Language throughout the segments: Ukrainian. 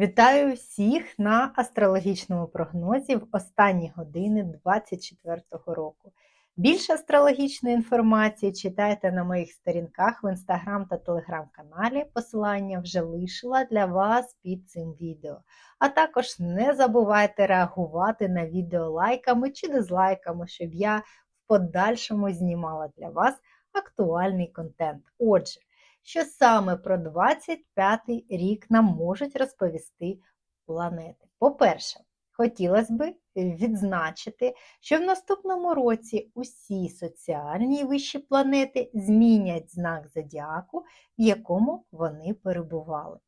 Вітаю всіх на астрологічному прогнозі в останні години 2024 року. Більше астрологічної інформації читайте на моїх сторінках в інстаграм та телеграм-каналі. Посилання вже лишила для вас під цим відео. А також не забувайте реагувати на відео лайками чи дизлайками, щоб я в подальшому знімала для вас актуальний контент. Отже, що саме про 25-й рік нам можуть розповісти планети. По-перше, хотілося б відзначити, що в наступному році усі соціальні вищі планети змінять знак зодіаку, в якому вони перебували.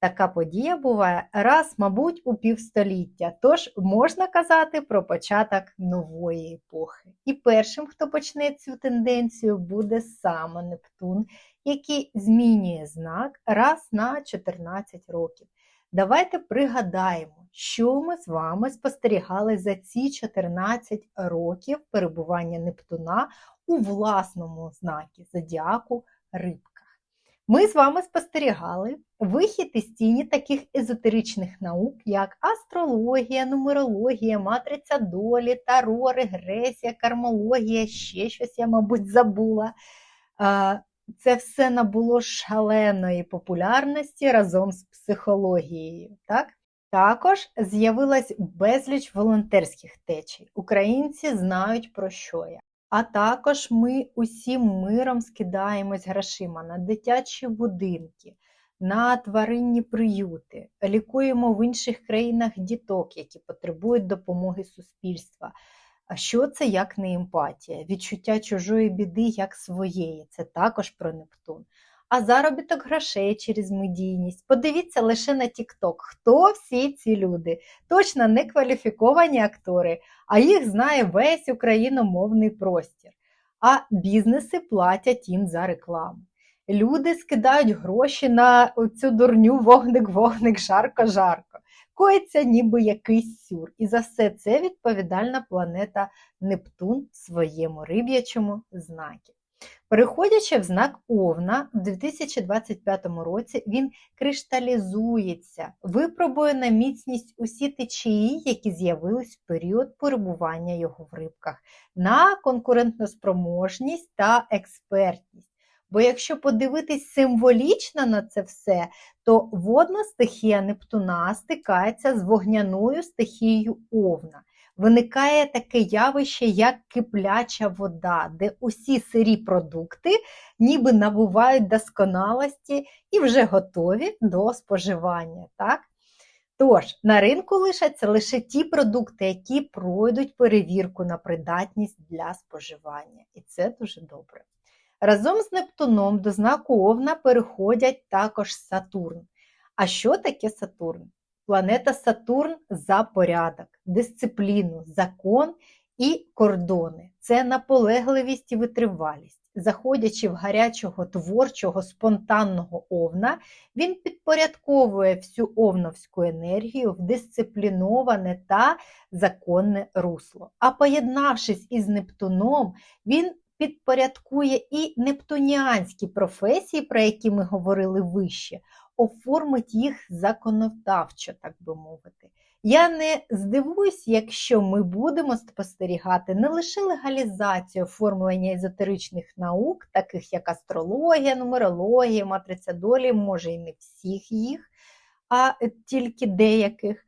Така подія буває раз, мабуть, у півстоліття, тож можна казати про початок нової епохи. І першим, хто почне цю тенденцію, буде саме Нептун, який змінює знак раз на 14 років. Давайте пригадаємо, що ми з вами спостерігали за ці 14 років перебування Нептуна у власному знакі зодіаку рибках. Ми з вами спостерігали вихід із тіні таких езотеричних наук, як астрологія, нумерологія, матриця долі, таро, регресія, кармологія, ще щось я, мабуть, забула це все набуло шаленої популярності разом з психологією. Так? Також з'явилась безліч волонтерських течій. Українці знають, про що я. А також ми усім миром скидаємось грошима на дитячі будинки, на тваринні приюти, лікуємо в інших країнах діток, які потребують допомоги суспільства. А що це як не емпатія? Відчуття чужої біди як своєї, це також про Нептун. А заробіток грошей через медійність. Подивіться лише на TikTok. Хто всі ці люди? Точно не кваліфіковані актори, а їх знає весь україномовний простір. А бізнеси платять їм за рекламу. Люди скидають гроші на цю дурню вогник-вогник, жарко-жарко коїться ніби якийсь сюр. І за все це відповідальна планета Нептун в своєму риб'ячому знакі. Переходячи в знак Овна, в 2025 році він кришталізується, випробує на міцність усі течії, які з'явились в період перебування його в рибках, на конкурентноспроможність та експертність. Бо якщо подивитись символічно на це все, то водна стихія Нептуна стикається з вогняною стихією Овна. Виникає таке явище, як кипляча вода, де усі сирі продукти ніби набувають досконалості і вже готові до споживання. Так? Тож, на ринку лишаться лише ті продукти, які пройдуть перевірку на придатність для споживання. І це дуже добре. Разом з Нептуном до знаку Овна переходять також Сатурн. А що таке Сатурн? Планета Сатурн за порядок, дисципліну, закон і кордони. Це наполегливість і витривалість. Заходячи в гарячого творчого, спонтанного овна, він підпорядковує всю овновську енергію в дисципліноване та законне русло. А поєднавшись із Нептуном, він підпорядкує і нептуніанські професії, про які ми говорили вище, оформить їх законодавчо, так би мовити. Я не здивуюсь, якщо ми будемо спостерігати не лише легалізацію оформлення езотеричних наук, таких як астрологія, нумерологія, матриця долі, може і не всіх їх, а тільки деяких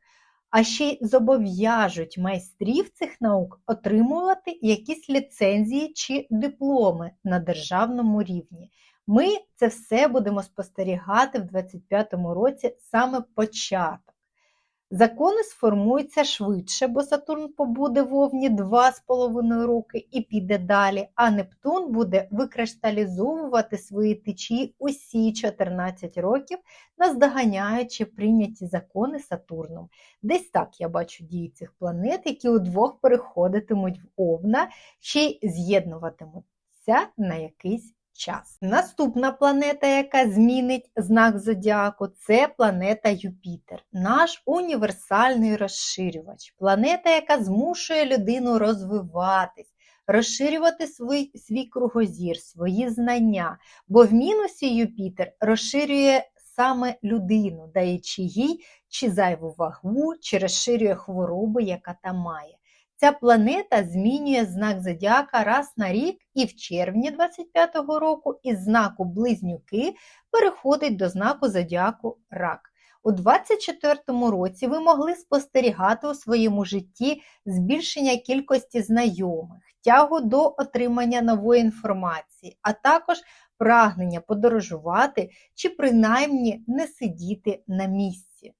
а ще й зобов'яжуть майстрів цих наук отримувати якісь ліцензії чи дипломи на державному рівні. Ми це все будемо спостерігати в 2025 році саме початок. Закони сформуються швидше, бо Сатурн побуде в Овні 2,5 роки і піде далі, а Нептун буде викришталізовувати свої течії усі 14 років, наздоганяючи прийняті закони Сатурном. Десь так я бачу дії цих планет, які удвох переходитимуть в Овна, ще й з'єднуватимуться на якийсь час. Наступна планета, яка змінить знак зодіаку, це планета Юпітер, наш універсальний розширювач. Планета, яка змушує людину розвиватись, розширювати свій, свій кругозір, свої знання. Бо в мінусі Юпітер розширює саме людину, даючи їй чи зайву вагу, чи розширює хворобу, яка там має. Ця планета змінює знак зодіака раз на рік і в червні 25-го року із знаку Близнюки переходить до знаку зодіаку Рак. У 24-му році ви могли спостерігати у своєму житті збільшення кількості знайомих, тягу до отримання нової інформації, а також прагнення подорожувати чи принаймні не сидіти на місці.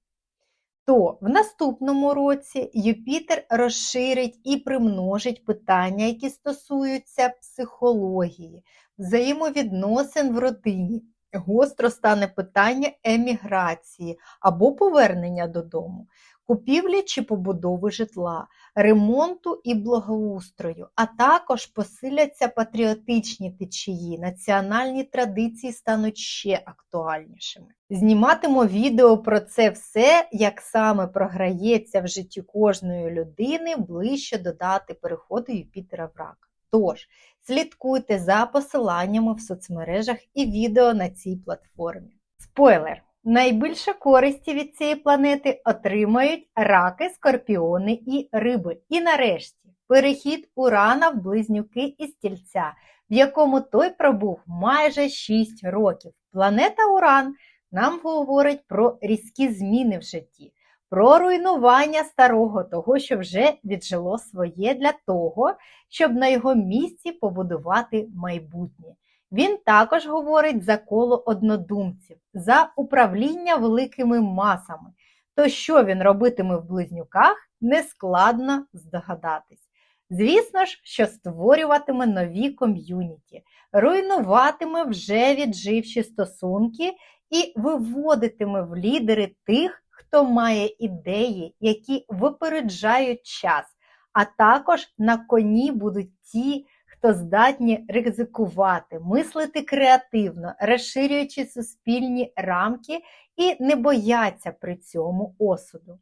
То в наступному році Юпітер розширить і примножить питання, які стосуються психології, взаємовідносин в родині. Гостро стане питання еміграції або повернення додому, купівлі чи побудови житла, ремонту і благоустрою, а також посиляться патріотичні течії, національні традиції стануть ще актуальнішими. Зніматиму відео про це все, як саме програється в житті кожної людини ближче до дати переходу Юпітера в рак. Тож, слідкуйте за посиланнями в соцмережах і відео на цій платформі. Спойлер! Найбільше користі від цієї планети отримають раки, скорпіони і риби. І нарешті перехід Урана в близнюки і стільця, в якому той пробув майже 6 років. Планета Уран нам говорить про різкі зміни в житті, про руйнування старого, того, що вже віджило своє для того, щоб на його місці побудувати майбутнє. Він також говорить за коло однодумців, за управління великими масами. То, що він робитиме в близнюках, нескладно здогадатись. Звісно ж, що створюватиме нові ком'юніті, руйнуватиме вже відживші стосунки і виводитиме в лідери тих, хто має ідеї, які випереджають час, а також на коні будуть ті, хто здатні ризикувати, мислити креативно, розширюючи суспільні рамки і не бояться при цьому осуду.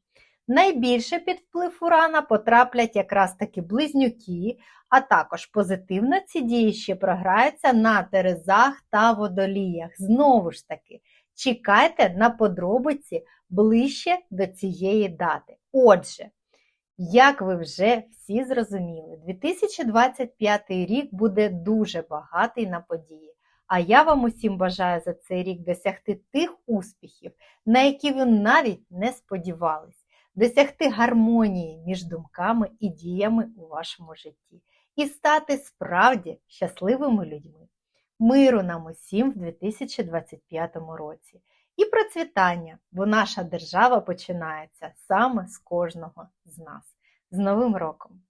Найбільше під вплив урана потраплять якраз таки близнюки, а також позитивно ці дії ще програються на терезах та водоліях. Знову ж таки, чекайте на подробиці ближче до цієї дати. Отже, як ви вже всі зрозуміли, 2025 рік буде дуже багатий на події. А я вам усім бажаю за цей рік досягти тих успіхів, на які ви навіть не сподівались, досягти гармонії між думками і діями у вашому житті і стати справді щасливими людьми. Миру нам усім в 2025 році і процвітання, бо наша держава починається саме з кожного з нас. З Новим роком!